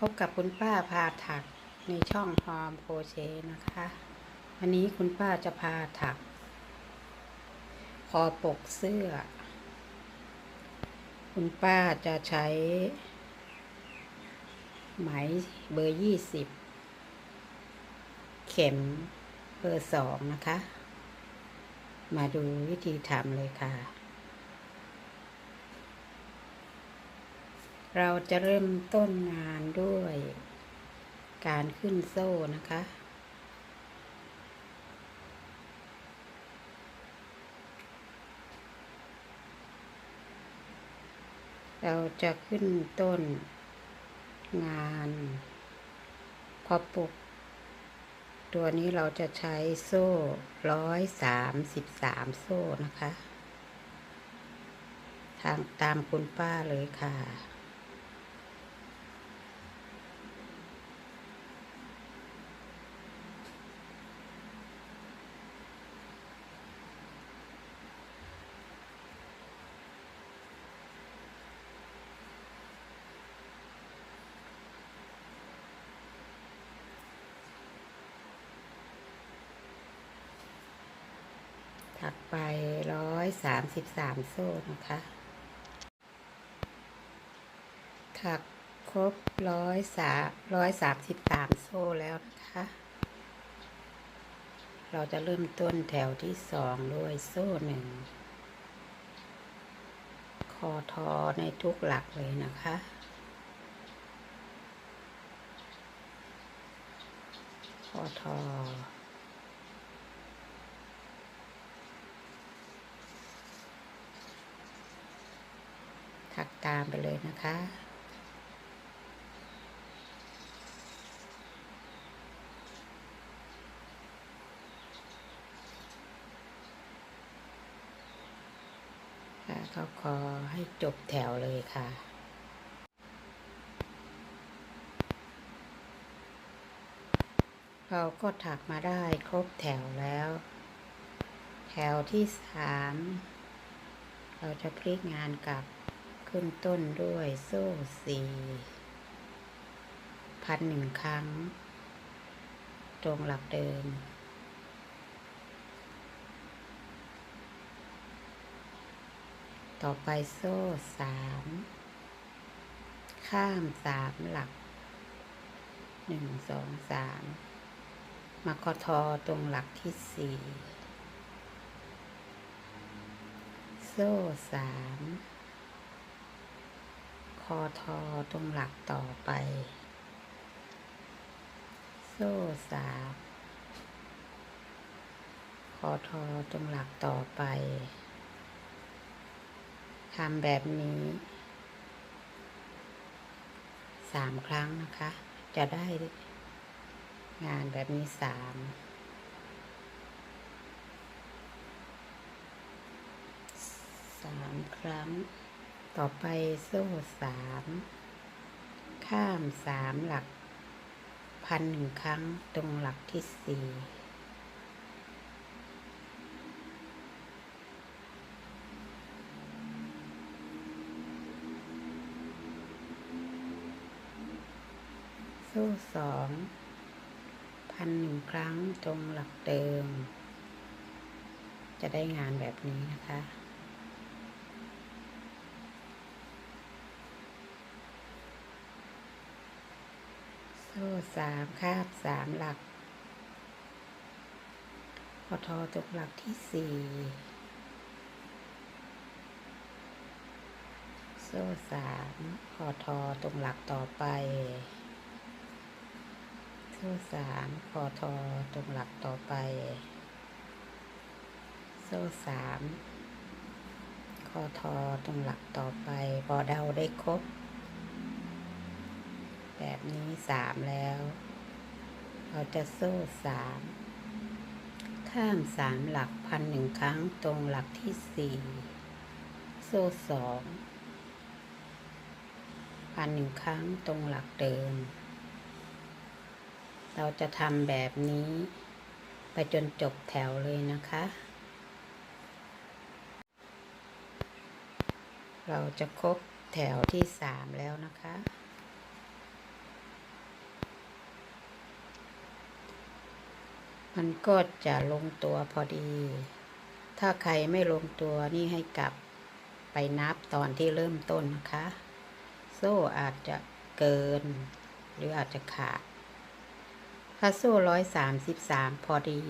พบกับคุณป้าพาถักในช่องฮอมโคเชนะคะ วันนี้คุณป้าจะพาถัก คอปกเสื้อ คุณป้าจะใช้ ไหมเบอร์ยี่สิบเข็มเบอร์สองนะคะ มาดูวิธีทำเลยค่ะ เราจะเริ่มต้นงานด้วยการขึ้นโซ่นะคะ เราจะขึ้นต้นงานพอปลุก ตัวนี้เราจะใช้โซ่ร้อยสามสิบสามโซ่นะคะ ทางตามคุณป้าเลยค่ะ ถักไปร้อยสามสิบสามโซ่นะคะ ถักครบร้อยสามร้อยสามสิบสามโซ่แล้วนะคะ เราจะเริ่มต้นแถวที่สองด้วยโซ่หนึ่ง คอทอในทุกหลักเลยนะคะคอทอ ถัก ตามไปเลยนะคะ ค่ะเขาขอให้จบแถวเลยค่ะเราก็ถักมาได้ครบแถวแล้ว แถวที่สามเราจะพลิกงานกลับ ขึ้นต้นด้วยโซ่สี่พันหนึ่งครั้ง ตรงหลักเดิม ต่อไปโซ่สามข้ามสามหลักหนึ่งสองสามมาคอทอตรงหลักที่สี่โซ่สาม คอทอตรงหลักต่อไป โซ่สามคอทอตรงหลักต่อไปทำแบบนี้สามครั้งนะคะ จะได้งานแบบนี้สามสามครั้ง ต่อไปโซ่สาม ข้ามสามหลัก พันหนึ่งครั้งตรงหลักที่สี่โซ่สองพันหนึ่งครั้งตรงหลักเดิม จะได้งานแบบนี้นะคะ โซ่สามคาบสามหลัก พอทอตกหลักที่สี่โซ่สามพอทอตรงหลักต่อไป โซ่สามพอทอตรงหลักต่อไป โซ่สามคอทอตรงหลักต่อไปพอเดาได้ครบ แบบนี้สามแล้ว เราจะโซ่สามข้ามสามหลักพันหนึ่งครั้งตรงหลักที่สี่โซ่สองพันหนึ่งครั้งตรงหลักเดิม เราจะทำแบบนี้ ไปจนจบแถวเลยนะคะ เราจะครบแถวที่สามแล้วนะคะ มันก็จะลงตัวพอดี ถ้าใครไม่ลงตัวนี่ให้กลับไปนับตอนที่เริ่มต้นนะคะ โซ่อาจจะเกิน หรืออาจจะขาด ถ้าโซ่ร้อยสามสิบสามพอดี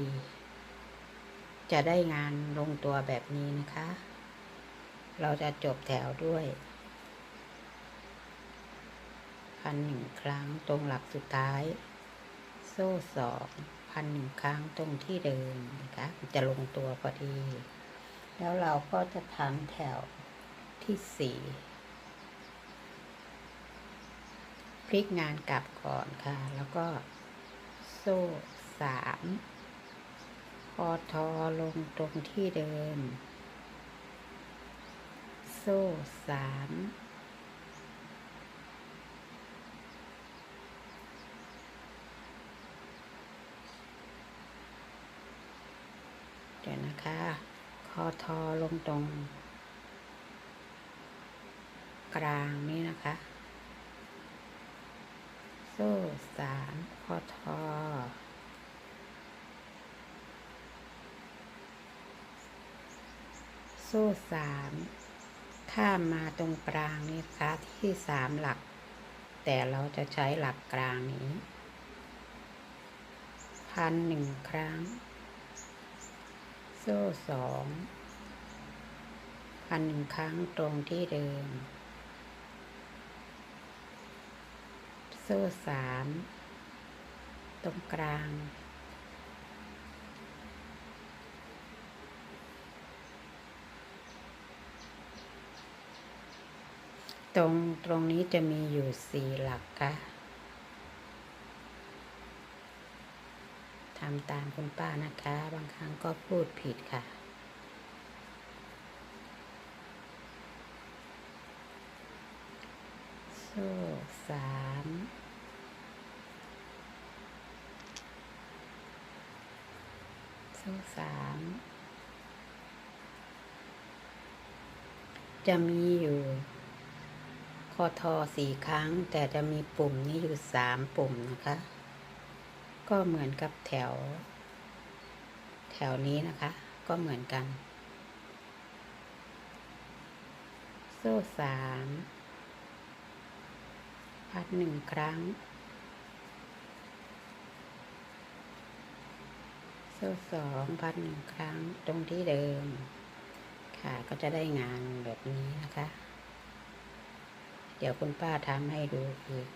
จะได้งานลงตัวแบบนี้นะคะ เราจะจบแถวด้วยพันหนึ่งครั้งตรงหลักสุดท้าย โซ่สอง พันหนึ่งครั้งตรงที่เดิมนะคะมันจะลงตัวพอดี แล้วเราก็จะทำแถวที่สี่พลิกงานกลับก่อนค่ะ แล้วก็โซ่สามพอทอลงตรงที่เดิม โซ่สามเดี๋ยวนะคะ คอทอลงตรง กลางนี้นะคะ โซ่สามคอทอ โซ่สามข้ามมาตรงกลางนี่คะที่สามหลัก แต่เราจะใช้หลักกลางนี้ พันหนึ่งครั้ง โซ่สองพันหนึ่งครั้งตรงที่เดิม โซ่สามตรงกลาง ตรงตรงนี้จะมีอยู่สี่หลักค่ะทำตามคุณป้านะคะ บางครั้งก็พูดผิดค่ะ โซ่สามโซ่สามจะมีอยู่คอทอสี่ครั้ง แต่จะมีปุ่มนี้อยู่สามปุ่มนะคะ ก็เหมือนกับแถว แถวนี้นะคะ ก็เหมือนกัน โซ่สามพัดหนึ่งครั้ง โซ่สองพัดหนึ่งครั้งตรงที่เดิม ค่ะก็จะได้งานแบบนี้นะคะ เดี๋ยวคุณป้าทำให้ดูอีก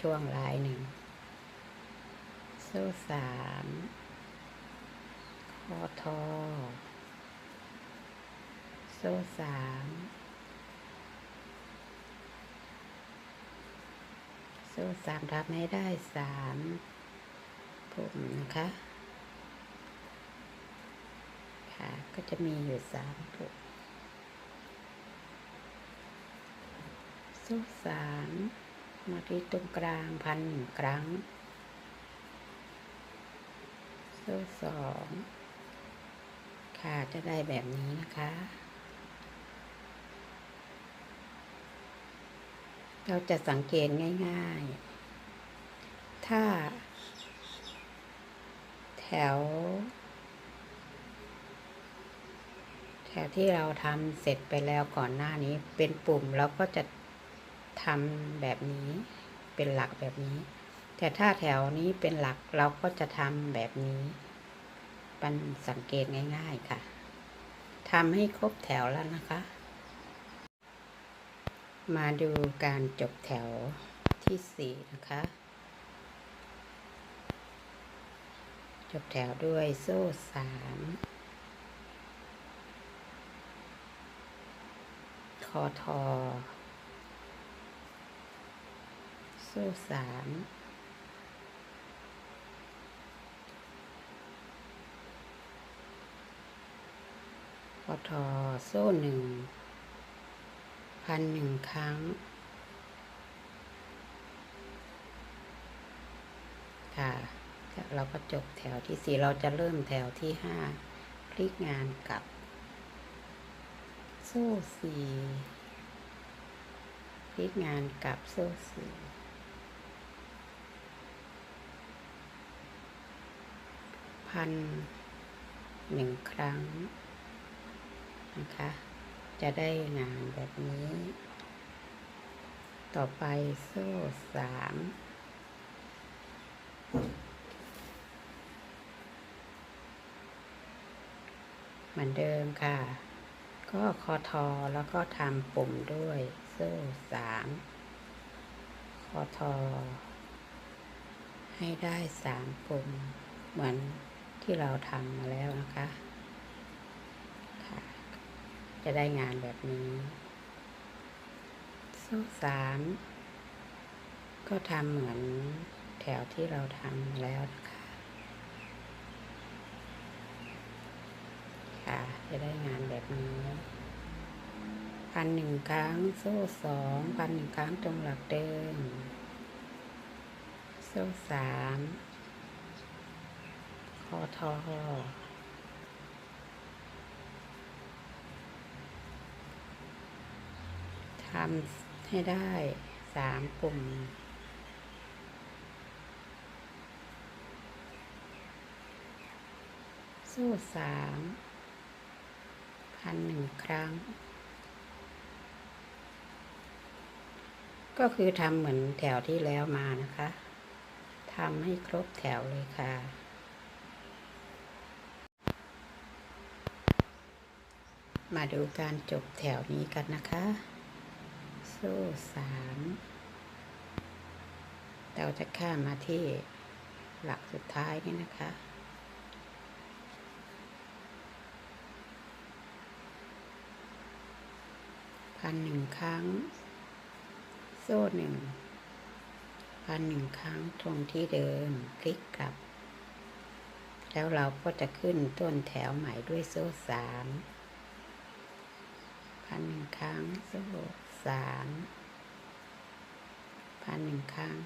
ช่วงลายหนึ่ง โซ่สามคอทอโซ่สามโซ่สามทำให้ได้สามผมนะคะ ค่ะ ก็จะมีอยู่สามผมโซ่สามมาที่ตรงกลางพันหนึ่งครั้ง โซ่สองค่ะจะได้แบบนี้นะคะ เราจะสังเกตง่าย ๆ ถ้า แถว แถวที่เราทำเสร็จไปแล้วก่อนหน้านี้เป็นปุ่มเราก็จะทำแบบนี้เป็นหลักแบบนี้ แต่ถ้าแถวนี้เป็นหลักเราก็จะทำแบบนี้มันสังเกตง่ายๆค่ะทำให้ครบแถวแล้วนะคะ มาดูการจบแถวที่สี่นะคะ จบแถวด้วยโซ่สามคอทอ โซ่สาม ทอโซ่หนึ่ง พันหนึ่งครั้ง ค่ะ เราก็จบแถวที่สี่เราจะเริ่มแถวที่ห้าพลิกงานกับ โซ่สี่พลิกงานกับโซ่สี่พันหนึ่งครั้ง นะคะ จะได้งานแบบนี้ ต่อไปโซ่สามเหมือนเดิมค่ะ ก็คอทอแล้วก็ทำปุ่มด้วยโซ่สามคอทอ ให้ได้สามปุ่มเหมือนที่เราทำมาแล้วนะคะ จะได้งานแบบนี้โซ่สามก็ทำเหมือนแถวที่เราทำแล้วนะคะ ค่ะ จะได้งานแบบนี้พันหนึ่งครั้งโซ่สองพันหนึ่งครั้งตรงหลักเดิมโซ่สามคอทอ ทำให้ได้สามปุ่มโซ่สามพันหนึ่งครั้ง ก็คือทำเหมือนแถวที่แล้วมานะคะทำให้ครบแถวเลยค่ะ มาดูการจบแถวนี้กันนะคะ โซ่สามเราจะข้ามมาที่หลักสุดท้ายนี่นะคะ พันหนึ่งครั้ง โซ่หนึ่ง พันหนึ่งครั้งตรงที่เดิมคลิกกลับ แล้วเราก็จะขึ้นต้นแถวใหม่ด้วยโซ่สามพันหนึ่งครั้งโซ่ สามพันหนึ่งครั้ง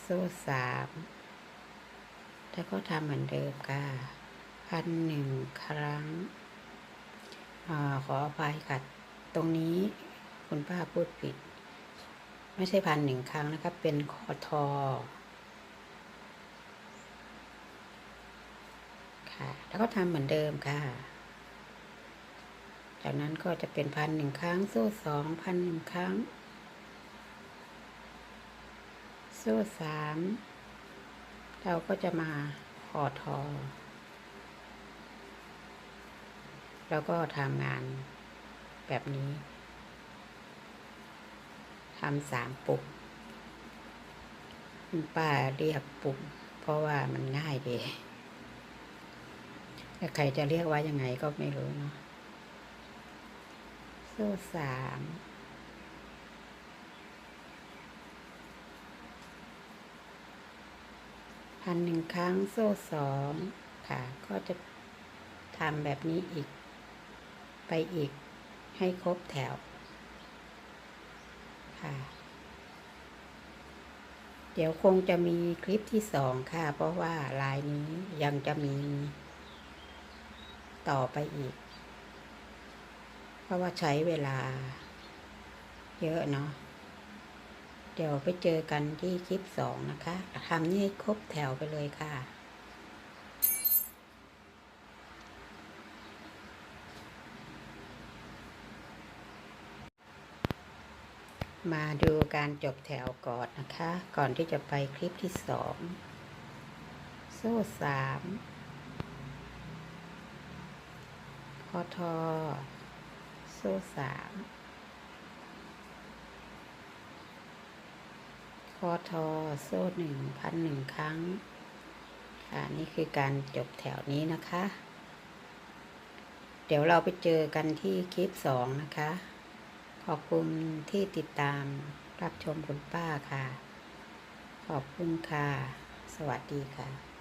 โซ่สามแล้วก็ทำเหมือนเดิมค่ะพันหนึ่งครั้งอขออภัยค่ะตรงนี้คุณป้าพูดผิด ไม่ใช่พันหนึ่งครั้งนะครับเป็นคอทอค่ะ แล้วก็ทำเหมือนเดิมค่ะ จากนั้นก็จะเป็นพันหนึ่งครั้งโซ่สองพันหนึ่งครั้งโซ่สามเราก็จะมาคอทอ แล้วก็ทำงานแบบนี้ทำสามปุ่มป้าเรียกปุ่มเพราะว่ามันง่ายดีแต่ใครจะเรียกว่ายังไงก็ไม่รู้เนาะ โซ่สามพันหนึ่งครั้งโซ่สองค่ะ ก็จะทำแบบนี้อีก ไปอีกให้ครบแถว ค่ะ เดี๋ยวคงจะมีคลิปที่สองค่ะ เพราะว่าลายนี้ยังจะมี ต่อไปอีก เพราะว่าใช้เวลา เยอะเนาะเดี๋ยวไปเจอกันที่คลิปสองนะคะทำนี่ให้ครบแถวไปเลยค่ะมาดูการจบแถวก่อนนะคะ ก่อนที่จะไปคลิปที่สองโซ่สามคอทอ โซ่สามคอทอโซ่หนึ่งพันหนึ่งครั้ง ค่ะ นี่คือการจบแถวนี้นะคะ เดี๋ยวเราไปเจอกันที่คลิปสองนะคะ ขอบคุณที่ติดตามรับชมคุณป้าค่ะ ขอบคุณค่ะ สวัสดีค่ะ